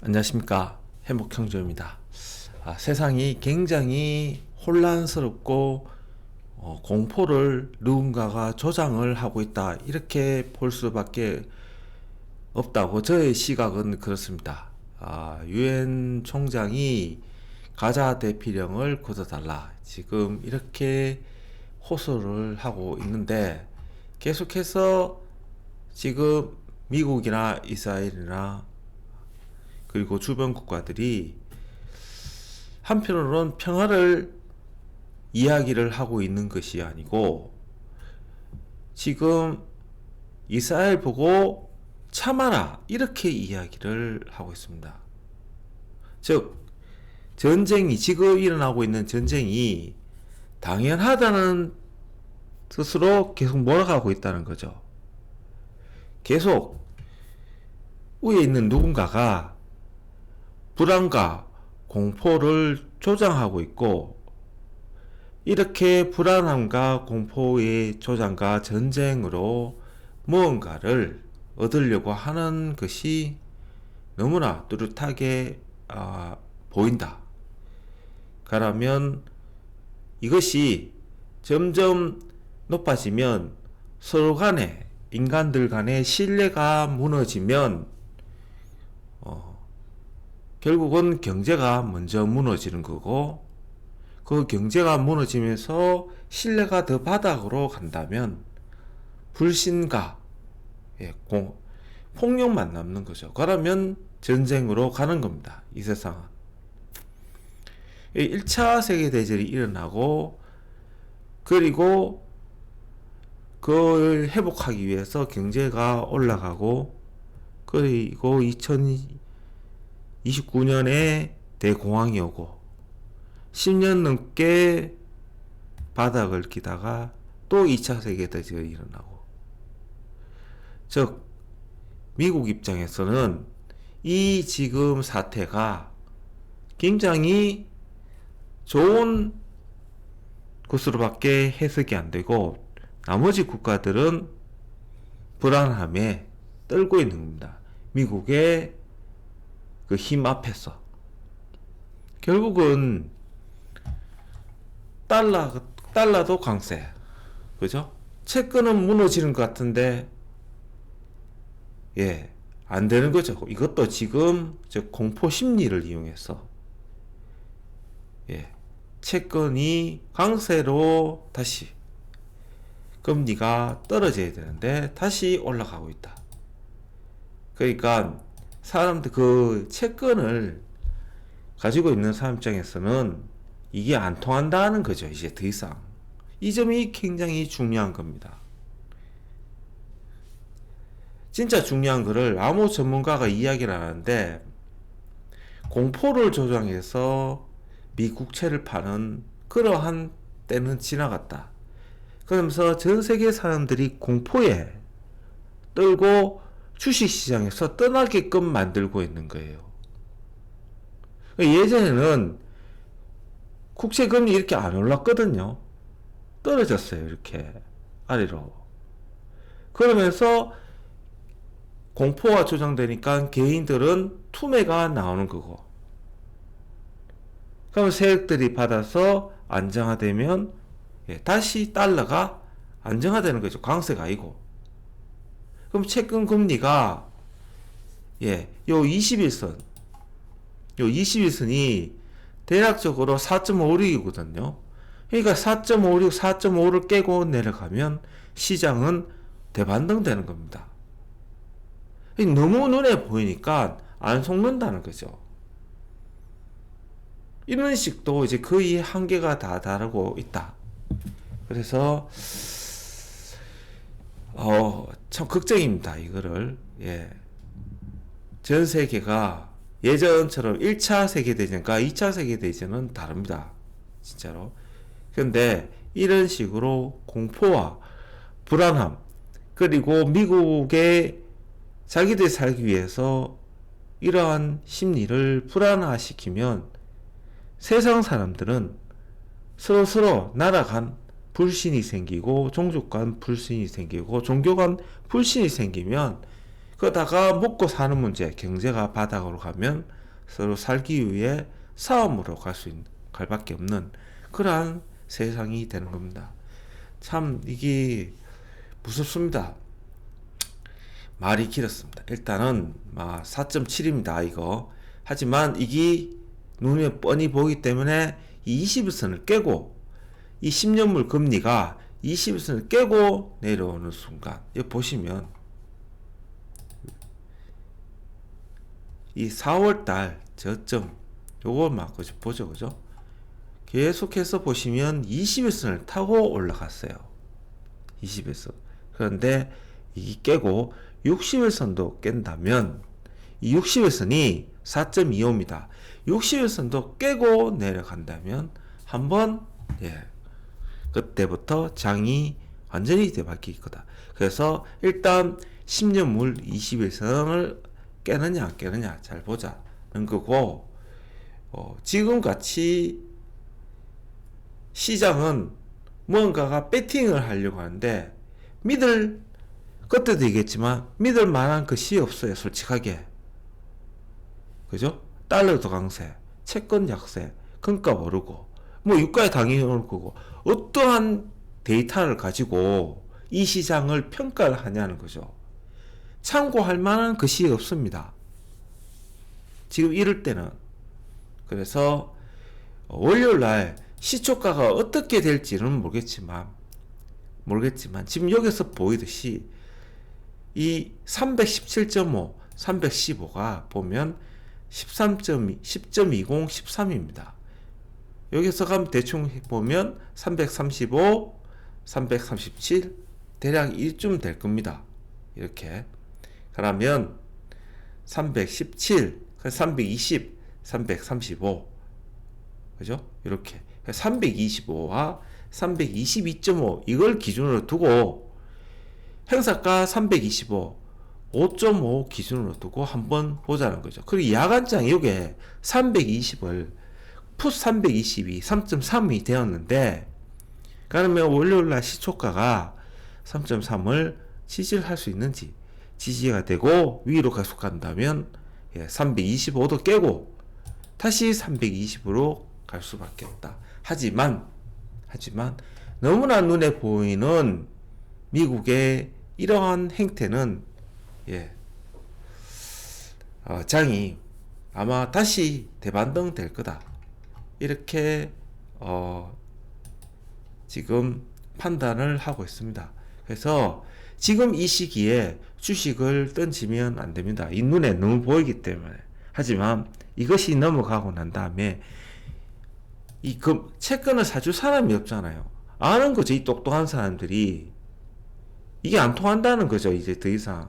안녕하십니까 행복형조입니다. 아, 세상이 굉장히 혼란스럽고 어, 공포를 누군가가 조장을 하고 있다 이렇게 볼 수밖에 없다고 저의 시각은 그렇습니다. 아, 유엔 총장이 가자 대피령을 굳어달라 지금 이렇게 호소를 하고 있는데 계속해서 지금 미국이나 이스라엘이나 그리고 주변 국가들이 한편으로는 평화를 이야기를 하고 있는 것이 아니고 지금 이스라엘 보고 참아라 이렇게 이야기를 하고 있습니다. 즉 전쟁이 지금 일어나고 있는 전쟁이 당연하다는 스스로 계속 몰아가고 있다는 거죠. 계속 위에 있는 누군가가 불안과 공포를 조장하고 있고 이렇게 불안함과 공포의 조장과 전쟁으로 무언가를 얻으려고 하는 것이 너무나 뚜렷하게 아, 보인다. 그러면 이것이 점점 높아지면 서로 간에 인간들 간의 신뢰가 무너지면 어, 결국은 경제가 먼저 무너지는 거고 그 경제가 무너지면서 신뢰가 더 바닥으로 간다면 불신과 예, 공, 폭력만 남는 거죠. 그러면 전쟁으로 가는 겁니다. 이 세상은. 1차 세계대전이 일어나고 그리고 그걸 회복하기 위해서 경제가 올라가고 그리고 2029년에 대공황이 오고 10년 넘게 바닥을 기다가 또 2차 세계대전이 일어나고 즉 미국 입장에서는 이 지금 사태가 굉장히 좋은 것으로밖에 해석이 안 되고 나머지 국가들은 불안함에 떨고 있는 겁니다. 미국의 그 힘 앞에서. 결국은 달러, 달러도 강세. 그죠? 채권은 무너지는 것 같은데, 예, 안 되는 거죠. 이것도 지금 저 공포 심리를 이용해서, 예, 채권이 강세로 다시 금리가 떨어져야 되는데 다시 올라가고 있다. 그러니까 사람들 그 채권을 가지고 있는 사람 입장에서는 이게 안 통한다는 거죠. 이제 더 이상. 이 점이 굉장히 중요한 겁니다. 진짜 중요한 거를 아무 전문가가 이야기를 하는데 공포를 조장해서 미국채를 파는 그러한 때는 지나갔다. 그러면서 전 세계 사람들이 공포에 떨고 주식시장에서 떠나게끔 만들고 있는 거예요. 예전에는 국채금리 이렇게 안 올랐거든요. 떨어졌어요. 이렇게 아래로. 그러면서 공포가 조장되니까 개인들은 투매가 나오는 거고. 그럼 세력들이 받아서 안정화되면 예, 다시 달러가 안정화되는 거죠. 강세가 아니고. 그럼 채권 금리가 예, 요 21선 요 21선이 대략적으로 4.56이거든요. 그러니까 4.56, 4.5를 깨고 내려가면 시장은 대반등 되는 겁니다. 너무 눈에 보이니까 안 속는다는 거죠. 이런 식도 이제 거의 한계가 다 다르고 있다. 그래서 어, 참 걱정입니다. 이거를 예. 전 세계가 예전처럼 1차 세계대전과 2차 세계대전은 다릅니다. 진짜로. 근데 이런 식으로 공포와 불안함 그리고 미국의 자기들 살기 위해서 이러한 심리를 불안화시키면 세상 사람들은 서로서로 나라간 불신이 생기고 종족 간 불신이 생기고 종교 간 불신이 생기면 그러다가 먹고 사는 문제, 경제가 바닥으로 가면 서로 살기 위해 싸움으로 갈 수 있는, 갈 밖에 없는 그러한 세상이 되는 겁니다. 참, 이게 무섭습니다. 말이 길었습니다. 일단은, 4.7입니다, 이거. 하지만 이게 눈에 뻔히 보이기 때문에 이 21선을 깨고 이 10년물 금리가 21선을 깨고 내려오는 순간, 여기 보시면 이 4월달 저점 막 그죠 보죠 그죠? 계속해서 보시면 21선을 타고 올라갔어요. 20에서 그런데 이 깨고 60일선도 깬다면 이 60일선이 4.25입니다. 60일선도 깨고 내려간다면 한번 예 그때부터 장이 완전히 뒤바뀔 거다. 그래서 일단 10년 물 21선을 깨느냐 안 깨느냐 잘 보자는 거고 어, 지금 같이 시장은 무언가가 배팅을 하려고 하는데 믿을 그때도 얘기했지만 믿을 만한 것이 없어요 솔직하게. 그죠? 달러도 강세 채권 약세 금값 오르고 뭐 유가에 당연히 오를 거고 어떠한 데이터를 가지고 이 시장을 평가를 하냐는 거죠 참고할 만한 것이 없습니다. 지금 이럴 때는 그래서 월요일 날 시초가가 어떻게 될지는 모르겠지만 모르겠지만 지금 여기서 보이듯이 이 317.5, 315가 보면 13.2, 10.20, 13입니다. 여기서 가면 대충 보면 335, 337 대략 이쯤 될 겁니다. 이렇게 그러면 317, 320, 335 그죠? 이렇게 325와 322.5 이걸 기준으로 두고 행사가 325 5.5 기준으로 두고 한번 보자는 거죠. 그리고 야간장 이게 320을 풋 322, 3.3이 되었는데 그러면 월요일 날 시초가가 3.3을 지지할 수 있는지 지지가 되고 위로 계속 간다면 예, 325도 깨고 다시 320으로 갈 수밖에 없다. 하지만 하지만 너무나 눈에 보이는 미국의 이러한 행태는 예, 어, 장이 아마 다시 대반등 될 거다. 이렇게 어, 지금 판단을 하고 있습니다. 그래서 지금 이 시기에 주식을 던지면 안 됩니다. 이 눈에 너무 보이기 때문에. 하지만 이것이 넘어가고 난 다음에 이 금, 채권을 사줄 사람이 없잖아요. 아는 거죠. 이 똑똑한 사람들이. 이게 안 통한다는 거죠. 이제 더 이상.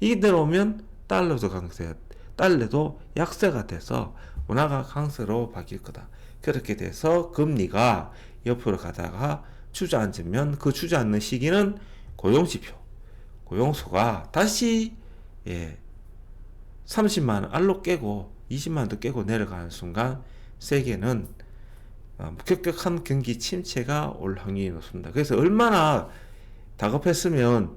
이게 들어오면 달러도 강세, 달러도 약세가 돼서 원화가 강세로 바뀔 거다. 그렇게 돼서 금리가 옆으로 가다가 주저앉으면 그 주저앉는 시기는 고용지표, 고용수가 다시 예, 30만 원 알로 깨고 20만 원도 깨고 내려가는 순간 세계는 어, 급격한 경기 침체가 올 확률이 높습니다. 그래서 얼마나 다급했으면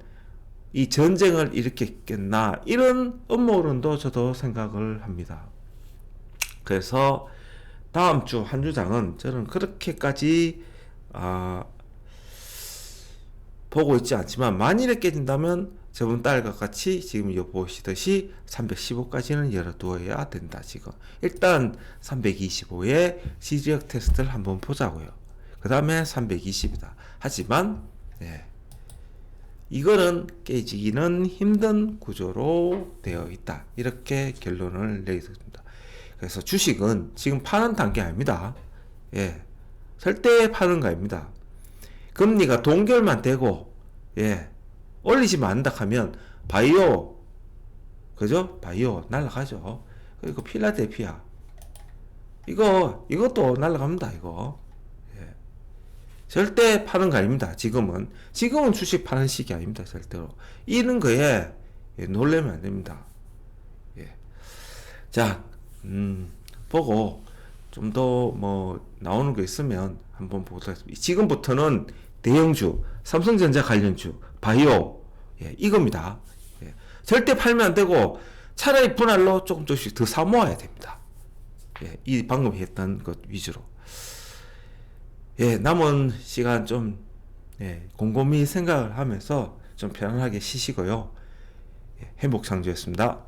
이 전쟁을 일으켰겠나 이런 음모론도 저도 생각을 합니다. 그래서 다음 주 한 주장은 저는 그렇게까지 아, 보고 있지 않지만 만일에 깨진다면 저번 달과 같이 지금 여 보시듯이 315까지는 열어두어야 된다 지금. 일단 325의 지지력 테스트를 한번 보자고요. 그 다음에 320이다. 하지만 네. 이거는 깨지기는 힘든 구조로 되어 있다. 이렇게 결론을 내리습니다 그래서 주식은 지금 파는 단계 아닙니다 예 절대 파는 거 아닙니다 금리가 동결만 되고 예 올리지만 않는다 하면 바이오 그죠? 바이오 날라가죠. 그리고 필라델피아 이거 이것도 날라갑니다. 이거 예. 절대 파는 거 아닙니다. 지금은 지금은 주식 파는 시기 아닙니다. 절대로 이런 거에 예, 놀래면 안 됩니다. 예. 자, 음, 보고 좀 더 뭐 나오는 거 있으면 한번 보도록 하겠습니다. 지금부터는 대형주, 삼성전자 관련주, 바이오, 예, 이겁니다. 예. 절대 팔면 안 되고 차라리 분할로 조금 조금씩 더 사 모아야 됩니다. 예, 이 방금 했던 것 위주로. 예, 남은 시간 좀 예, 곰곰이 생각을 하면서 좀 편안하게 쉬시고요. 예, 행복 창조였습니다.